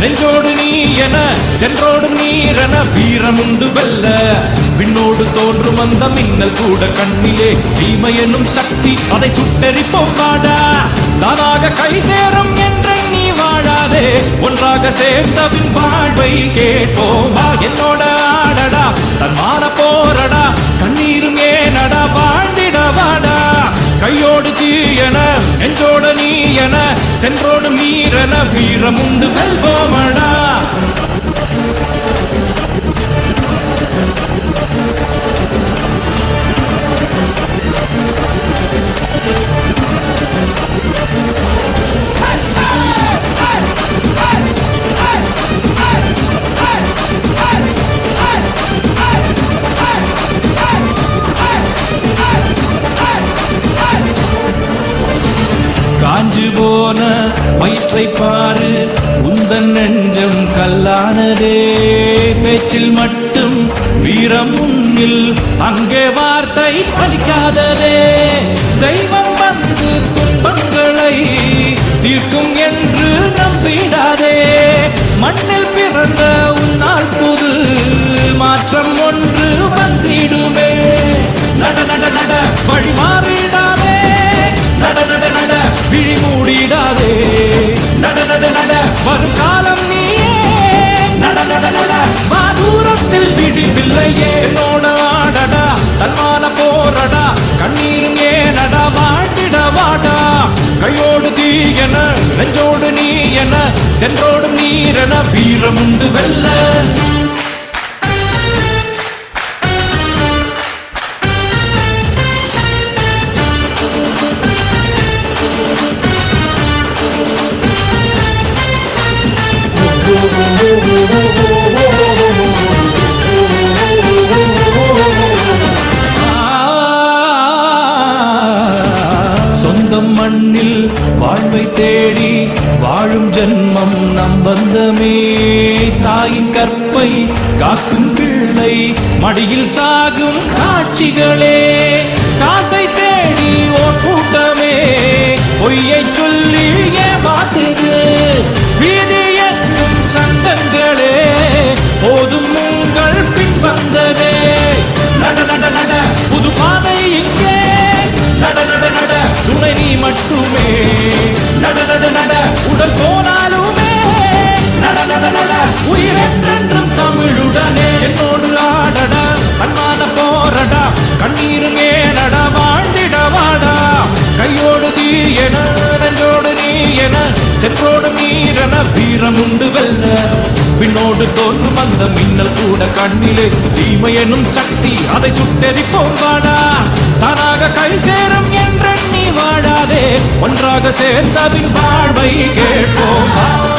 நெஞ்சோடு நீ என சென்றோடு நீரென வீரமுண்டு வெல்ல. விண்ணோடு தோன்றும் அந்த மின்னல் கூட கண்ணிலே தீமை எனும் சக்தி அதை சுட்டெரிப்போம் வாடா தானாக கை சேரும் என்ற நீ வாழாதே. ஒன்றாக சேர்ந்தவின் வாழ்வை கேட்போமா. என்னோட என சென்றோடு மீறன வீரமுண்டு வெல்வோமடா போன வயிற்றை பாரு. உந்தன் நெஞ்சம் கல்லானதே. பேச்சில் மட்டும் வீரம் முன்னில் அங்கே வார்த்தை பலிக்காததே தெய்வம் வந்து துன்பங்களை தீர்க்கும் என்று நம்பிடாதே. மண்ணில் பிறந்த என சென்றோடும் நீரென வீரமுண்டு வெல்ல. சொந்தம் மண்ணில் வாழ்வை தேடி வாழும் ஜென்மம் நம் பந்தமே. தாயின் கற்பை காக்கும் பிள்ளை மடியில் சாகும் காட்சிகளே. காசை தேடி ஓர் கூட்டமே பொய்யை சொல்லி ஏமாத்துது வீதி என்னும் சங்கங்களே. போதும் உங்கள் பின் வந்ததே நட நட நட புது பாதை இங்கே. நட நட நட துணை நீ மட்டுமே. செற்றோடு மீறன நீரென வீரமுண்டு வெல்ல. பின்னோடு தோன்றும் அந்த மின்னல் கூட கண்ணிலே. தீமை எனும் சக்தி அதை சுட்டெரிப்போம் வாடா தானாக கை சேரும் என்று நீ வாழாதே ஒன்றாக சேர்ந்ததின் வாழ்வை கேட்போம். வா.